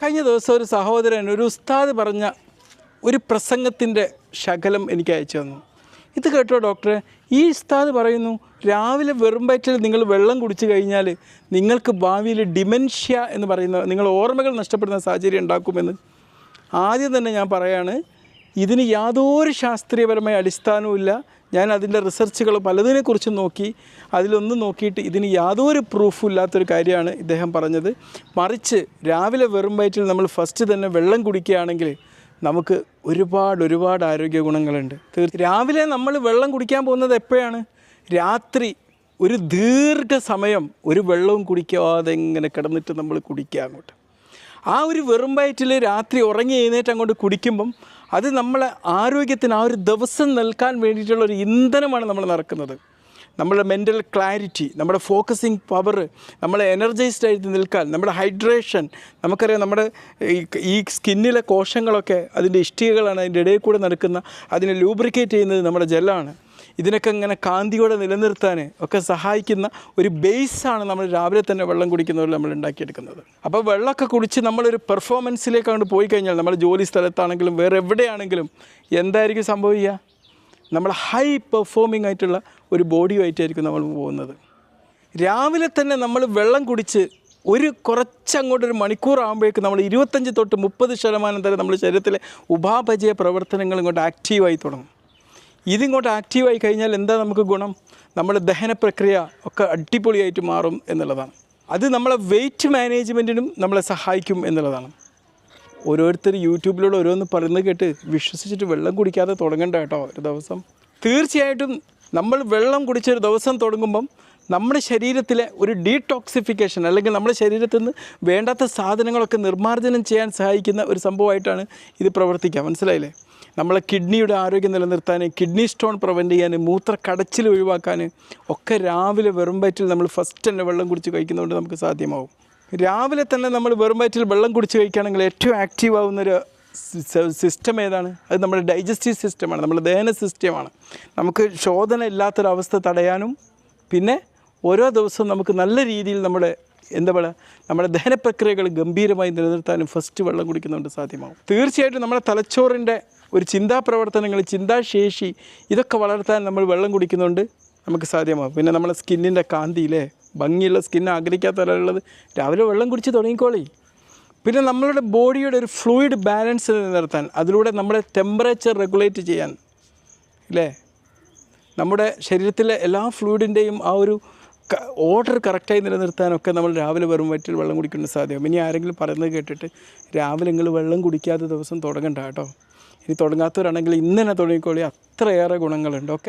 കഴിഞ്ഞ ദിവസം ഒരു സഹോദരൻ ഒരു ഉസ്താദ് പറഞ്ഞ ഒരു പ്രസംഗത്തിന്റെ ശകലം എനിക്ക് അയച്ചു തന്നു. ഇത് കേട്ടോ ഡോക്ടറെ ഈ ഉസ്താദ് പറയുന്നു രാവിലെ വെറും വയറ്റിൽ നിങ്ങൾ വെള്ളം കുടിച്ചു കഴിഞ്ഞാൽ നിങ്ങൾക്ക് ഭാവിയിൽ ഡിമെൻഷ്യ എന്ന് പറയുന്ന നിങ്ങൾ ഓർമ്മകൾ നഷ്ടപ്പെടുന്ന സാഹചര്യം ഉണ്ടാക്കുമെന്ന് ആദ്യം തന്നെ ഞാൻ പറയാണ് ഇതിന് യാതൊരു ശാസ്ത്രീയപരമായ അടിസ്ഥാനവുമില്ല ഞാൻ അതിന്റെ റിസർച്ചുകൾ പലതിനെക്കുറിച്ച് നോക്കി. അതിലൊന്നും നോക്കിയിട്ട് ഇതിന് യാതൊരു പ്രൂഫും ഇല്ലാത്തൊരു കാര്യമാണ് ഇദ്ദേഹം പറഞ്ഞത്. മറിച്ച് രാവിലെ വെറും വയറ്റിൽ നമ്മൾ ഫസ്റ്റ് തന്നെ വെള്ളം കുടിക്കുകയാണെങ്കിൽ നമുക്ക് ഒരുപാട് ഒരുപാട് ആരോഗ്യ ഗുണങ്ങളുണ്ട്. രാവിലെ നമ്മൾ വെള്ളം കുടിക്കാൻ പോകുന്നത് എപ്പോഴാണ്? രാത്രി ഒരു ദീർഘസമയം ഒരു വെള്ളവും കുടിക്കാതെ ഇങ്ങനെ കിടന്നിട്ട് നമ്മൾ കുടിക്കുക അങ്ങോട്ട്. ആ ഒരു വെറും വയറ്റിൽ രാത്രി ഉറങ്ങി എഴുന്നേറ്റ് അങ്ങോട്ട് കുടിക്കുമ്പം അത് നമ്മളെ ആരോഗ്യത്തിന് ആ ഒരു ദിവസം നൽകാൻ വേണ്ടിയിട്ടുള്ള ഒരു ഇന്ധനമാണ് നമ്മൾ നടക്കുന്നത്. നമ്മുടെ മെന്റൽ ക്ലാരിറ്റി നമ്മുടെ ഫോക്കസിങ് പവർ നമ്മളെ എനർജൈസ്ഡ് ആയിട്ട് നിൽക്കാൻ നമ്മുടെ ഹൈഡ്രേഷൻ നമുക്കറിയാം നമ്മുടെ ഈ സ്കിന്നിലെ കോശങ്ങളൊക്കെ അതിന്റെ ഇഷ്ടികകളാണ് അതിന്റെ ഇടയിൽ കൂടെ നടക്കുന്ന അതിനെ ലൂബ്രിക്കേറ്റ് ചെയ്യുന്നത് നമ്മുടെ ജലമാണ് ഇതിനൊക്കെ ഇങ്ങനെ കാന്തിയോടെ നിലനിർത്താൻ ഒക്കെ സഹായിക്കുന്ന ഒരു ബേസാണ് നമ്മൾ രാവിലെ തന്നെ വെള്ളം കുടിക്കുന്നവർ നമ്മൾ ഉണ്ടാക്കിയെടുക്കുന്നത്. അപ്പോൾ വെള്ളമൊക്കെ കുടിച്ച് നമ്മളൊരു പെർഫോമൻസിലേക്ക് അങ്ങോട്ട് പോയി കഴിഞ്ഞാൽ നമ്മുടെ ജോലി സ്ഥലത്താണെങ്കിലും വേറെ എവിടെയാണെങ്കിലും എന്തായിരിക്കും സംഭവിക്കുക? നമ്മൾ ഹൈ പെർഫോമിംഗ് ആയിട്ടുള്ള ഒരു ബോഡിയുമായിട്ടായിരിക്കും നമ്മൾ പോകുന്നത്. രാവിലെ തന്നെ നമ്മൾ വെള്ളം കുടിച്ച് ഒരു കുറച്ചങ്ങോട്ടൊരു മണിക്കൂർ ആകുമ്പോഴേക്കും നമ്മൾ ഇരുപത്തഞ്ച് തൊട്ട് മുപ്പത് ശതമാനം വരെ നമ്മുടെ ശരീരത്തിലെ ഉപാപചയ പ്രവർത്തനങ്ങൾ ഇങ്ങോട്ട് ആക്റ്റീവായി തുടങ്ങും. ഇതിങ്ങോട്ട് ആക്റ്റീവായി കഴിഞ്ഞാൽ എന്താ നമുക്ക് ഗുണം? നമ്മുടെ ദഹന പ്രക്രിയ ഒക്കെ അടിപൊളിയായിട്ട് മാറും എന്നുള്ളതാണ്. അത് നമ്മളെ വെയിറ്റ് മാനേജ്മെന്റിനും നമ്മളെ സഹായിക്കും എന്നുള്ളതാണ്. ഓരോരുത്തർ യൂട്യൂബിലൂടെ ഓരോന്ന് പറയുന്നത് കേട്ട് വിശ്വസിച്ചിട്ട് വെള്ളം കുടിക്കാതെ തുടങ്ങണ്ട കേട്ടോ ഒരു ദിവസം. തീർച്ചയായിട്ടും നമ്മൾ വെള്ളം കുടിച്ചൊരു ദിവസം തുടങ്ങുമ്പം നമ്മുടെ ശരീരത്തിലെ ഒരു ഡീടോക്സിഫിക്കേഷൻ അല്ലെങ്കിൽ നമ്മുടെ ശരീരത്തിൽ നിന്ന് വേണ്ടാത്ത സാധനങ്ങളൊക്കെ നിർമ്മാർജനം ചെയ്യാൻ സഹായിക്കുന്ന ഒരു സംഭവമായിട്ടാണ് ഇത് പ്രവർത്തിക്കുക. മനസ്സിലായില്ലേ? നമ്മളെ കിഡ്നിയുടെ ആരോഗ്യം നിലനിർത്താൻ കിഡ്നി സ്റ്റോൺ പ്രിവെന്റ് ചെയ്യാൻ മൂത്ര കടച്ചിൽ ഒഴിവാക്കാൻ ഒക്കെ രാവിലെ വെറും വയറ്റിൽ നമ്മൾ ഫസ്റ്റ് തന്നെ വെള്ളം കുടിച്ച് കഴിക്കുന്നതുകൊണ്ട് നമുക്ക് സാധ്യമാവും. രാവിലെ തന്നെ നമ്മൾ വെറും വയറ്റിൽ വെള്ളം കുടിച്ച് കഴിക്കുകയാണെങ്കിൽ ഏറ്റവും ആക്റ്റീവ് ആവുന്നൊരു സിസ്റ്റം ഏതാണ്? അത് നമ്മുടെ ഡൈജസ്റ്റീവ് സിസ്റ്റമാണ് നമ്മുടെ ദഹന സിസ്റ്റമാണ് നമുക്ക് ശോധന ഇല്ലാത്തൊരവസ്ഥ തടയാനും പിന്നെ ഓരോ ദിവസവും നമുക്ക് നല്ല രീതിയിൽ നമ്മുടെ എന്താ പറയുക നമ്മുടെ ദഹന പ്രക്രിയകൾ ഗംഭീരമായി നിലനിർത്താനും ഫസ്റ്റ് വെള്ളം കുടിക്കുന്നതുകൊണ്ട് സാധ്യമാവും. തീർച്ചയായിട്ടും നമ്മുടെ തലച്ചോറിന്റെ ഒരു ചിന്താ പ്രവർത്തനങ്ങൾ ചിന്താശേഷി ഇതൊക്കെ വളർത്താൻ നമ്മൾ വെള്ളം കുടിക്കുന്നതുകൊണ്ട് നമുക്ക് സാധ്യമാകും പിന്നെ നമ്മുടെ സ്കിന്നിന്റെ കാന്തിയിലെ ഭംഗിയുള്ള സ്കിൻ ആഗ്രഹിക്കാത്തവരുള്ളത് രാവിലെ വെള്ളം കുടിച്ച് തുടങ്ങിക്കോളി. പിന്നെ നമ്മളുടെ ബോഡിയുടെ ഒരു ഫ്ലൂയിഡ് ബാലൻസ് നിലനിർത്താൻ അതിലൂടെ നമ്മുടെ ടെമ്പറേച്ചർ റെഗുലേറ്റ് ചെയ്യാൻ ഇല്ലേ? നമ്മുടെ ശരീരത്തിലെ എല്ലാ ഫ്ലൂയിഡിന്റെയും ആ ഒരു ഓർഡർ കറക്റ്റായി നിലനിർത്താനൊക്കെ നമ്മൾ രാവിലെ വെറും വയറ്റിൽ വെള്ളം കുടിക്കേണ്ട സാധ്യത ഇനി ആരെങ്കിലും പറയുന്നത് കേട്ടിട്ട് രാവിലെ നിങ്ങൾ വെള്ളം കുടിക്കാത്ത ദിവസം തുടങ്ങണ്ട കേട്ടോ. ഇനി തുടങ്ങാത്തവരാണെങ്കിൽ ഇന്ന് തുടങ്ങിക്കോളി. അത്രയേറെ ഗുണങ്ങളുണ്ട്. ഓക്കെ